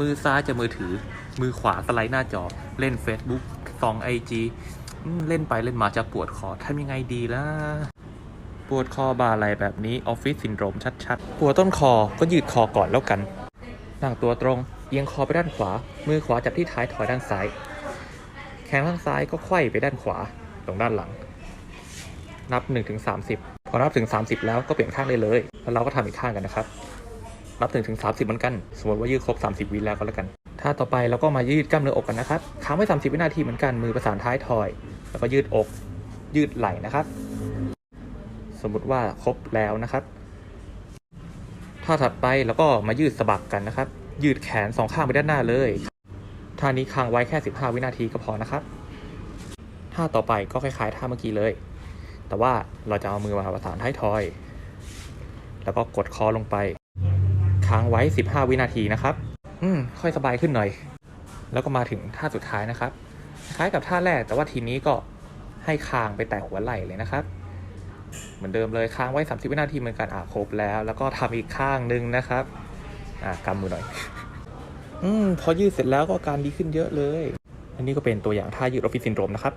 มือซ้ายจะมือถือ มือขวาสไลด์หน้าจอ เล่น Facebook ส่องไอจีเล่นไปเล่นมาจะปวดคอทำยังไงดีล่ะ ปวดคอบ่าไหลแบบนี้ออฟฟิศซินโดรมชัดๆ ปวดต้นคอก็ยืดคอก่อนแล้วกัน นั่งตัวตรง เอียงคอไปด้านขวา มือขวาจับที่ท้ายถอยด้านซ้าย แขนข้างซ้ายก็ไขว้ไปด้านขวา ตรงด้านหลัง นับ1ถึง30 พอนับถึง 30 แล้วก็เปลี่ยนข้างได้เลย แล้วเราก็ทำอีกข้างกันนะครับ นับ1ถึง 30 เหมือนกัน สมมติว่ายืดครบ 30 วิแล้วก็แล้วกัน ถ้าต่อไปเราก็มายืดกล้ามเนื้ออกกันนะครับ ค้างไว้ 30 วินาทีเหมือนกัน มือประสานท้ายทอย แล้วก็ยืดอก ยืดไหล่นะครับ สมมุติว่าครบแล้วนะครับ ท่าถัดไปแล้วก็มายืดสะบักกันนะครับ ยืดแขนสองข้างไปด้านหน้าเลย ท่านี้ค้างไว้แค่ 15 วินาทีก็พอนะครับ ท่าต่อไปก็คล้ายๆท่าเมื่อกี้เลย แต่ว่าเราจะเอามือมาประสานท้ายทอย แล้วก็กดคอลงไป ค้างไว้ 15 วินาทีนะครับ อืม ค่อยสบายขึ้นหน่อย แล้วก็มาถึงท่าสุดท้ายนะครับ คล้ายกับท่าแรก แต่ว่าทีนี้ก็ให้คางไปแตะหัวไหล่เลยนะครับ เหมือนเดิมเลยค้างไว้ 30 วินาทีเหมือนกันอะครบแล้ว แล้วก็ทำอีกข้างหนึงนะครับ อะกำมือหน่อย อืม พอยืดเสร็จแล้วก็อาการดีขึ้นเยอะเลย อันนี้ก็เป็นตัวอย่างท่ายืดออฟฟิศซินโดรมนะครับ